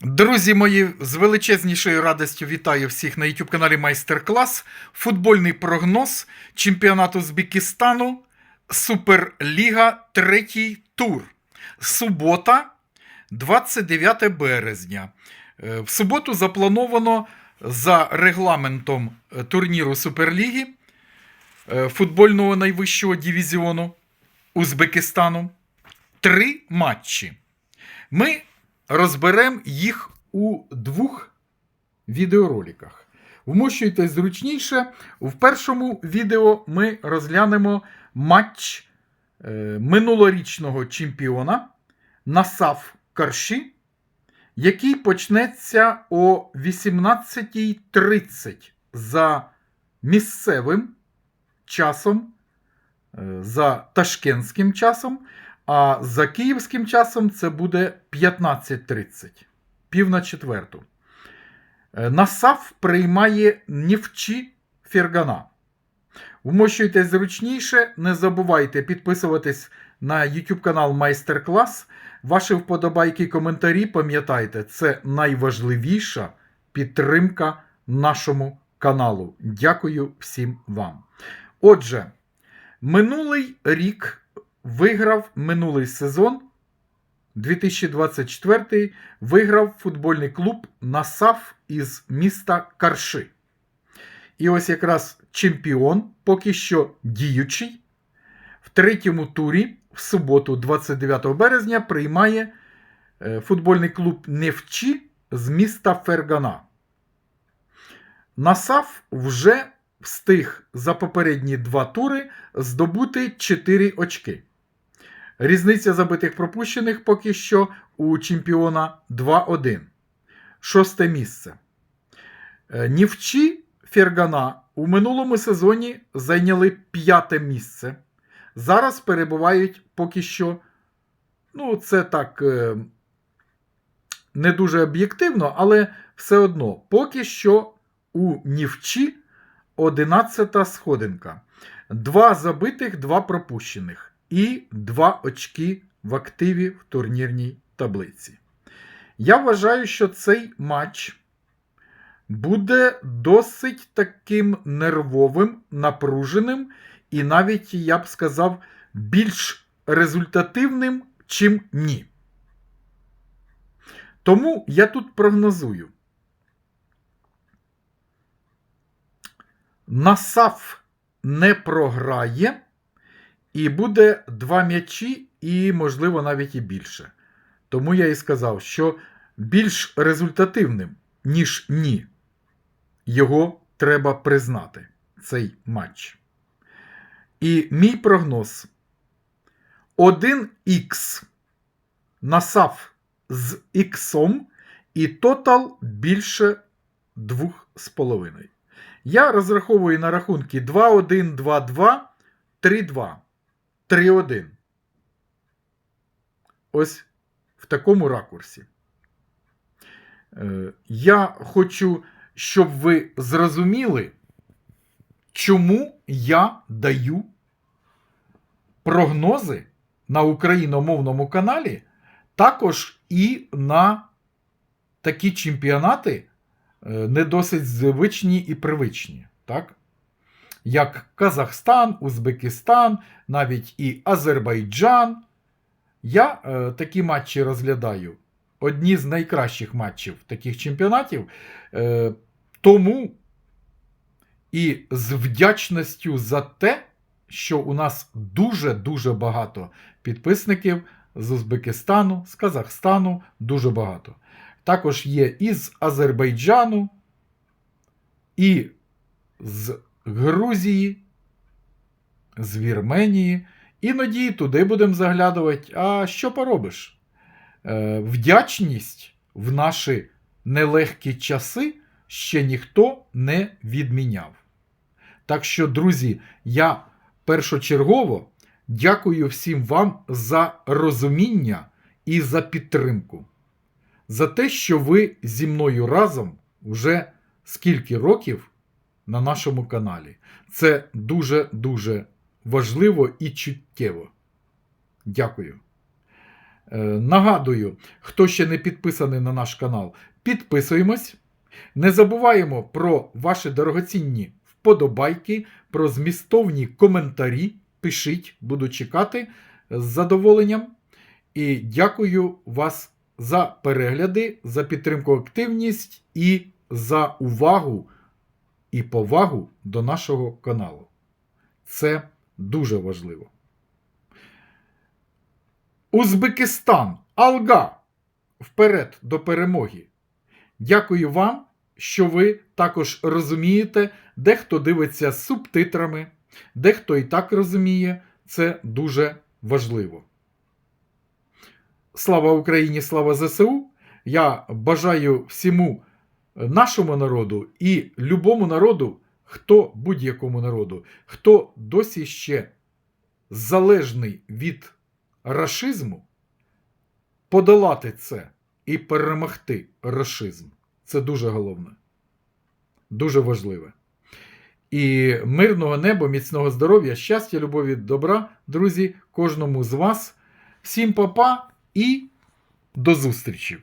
Друзі мої, з величезнішою радістю вітаю всіх на YouTube каналі Майстер-клас. Футбольний прогноз чемпіонату Узбекистану Суперліга, третій тур. Субота, 29 березня. Е, В суботу заплановано за регламентом е, турніру Суперліги е, футбольного найвищого дивізіону Узбекистану три матчі. Ми розберемо їх у двох відеороликах. Вмощуйтесь зручніше. В першому відео ми розглянемо матч е, минулорічного чемпіона Насав Карші, який почнеться о 18.30 за місцевим часом, е, за ташкентським часом. А за київським часом це буде 15.30, пів на четверту. Е, Насав приймає Нівчі Фергана. Вмощуйтесь зручніше, не забувайте підписуватись на YouTube канал Майстер-клас. Ваші вподобайки і коментарі, пам'ятайте, це найважливіша підтримка нашому каналу. Дякую всім вам. Отже, минулий рік виграв минулий сезон 2024 виграв футбольний клуб Насав із міста Карши. І ось якраз чемпіон, поки що діючий, в третьому турі в суботу, 29 березня, приймає е, футбольний клуб Невчі з міста Фергана. Насав вже встиг за попередні два тури здобути 4 очки. Різниця забитих пропущених поки що у чемпіона 2-1. Шосте місце. Е, Нівчі Фергана у минулому сезоні зайняли п'яте місце. Зараз перебувають поки що. Ну, це так е, не дуже об'єктивно, але все одно поки що у Нівчі 11 сходинка. Два забитих, два пропущених і 2 очки в активі в турнірній таблиці. Я вважаю, що цей матч буде досить таким нервовим, напруженим і навіть, я б сказав, більш результативним, чим ні. Тому я тут прогнозую. Насав не програє. І буде два м'ячі, і, можливо, навіть і більше. Тому я і сказав, що більш результативним, ніж ні, його треба признати, цей матч. І мій прогноз: 1х насав з іксом, і тотал більше 2,5. Я розраховую на рахунки 2-1, 2-2, 3-2. 3-1. Ось в такому ракурсі. Е, Я хочу, щоб ви зрозуміли, чому я даю прогнози на україномовному каналі, також і на такі чемпіонати е, не досить звичні і привичні. Так? Як Казахстан, Узбекистан, навіть і Азербайджан. Я е, такі матчі розглядаю. Одні з найкращих матчів таких чемпіонатів. Е, тому і з вдячністю за те, що у нас дуже-дуже багато підписників з Узбекистану, з Казахстану, дуже багато. Також є із Азербайджану, і з Грузії, з Вірменії. Іноді туди будемо заглядувати. А що поробиш? Е, вдячність в наші нелегкі часи ще ніхто не відміняв. Так що, друзі, я першочергово дякую всім вам за розуміння і за підтримку. За те, що ви зі мною разом вже скільки років на нашому каналі. Це дуже-дуже важливо і чуттєво. Дякую. Е, Нагадую, хто ще не підписаний на наш канал, підписуємось. Не забуваємо про ваші дорогоцінні вподобайки, про змістовні коментарі. Пишіть, буду чекати з задоволенням. І дякую вас за перегляди, за підтримку, активність і за увагу і повагу до нашого каналу. Це дуже важливо. Узбекистан, Алга. Вперед до перемоги. Дякую вам, що ви також розумієте, дехто дивиться з субтитрами, дехто і так розуміє. Це дуже важливо. Слава Україні, слава ЗСУ! Я бажаю всьому нашому народу і любому народу, хто будь-якому народу, хто досі ще залежний від рашизму, подолати це і перемогти рашизм. Це дуже головне, дуже важливе. І мирного неба, міцного здоров'я, щастя, любові, добра, друзі, кожному з вас. Всім па-па і до зустрічі!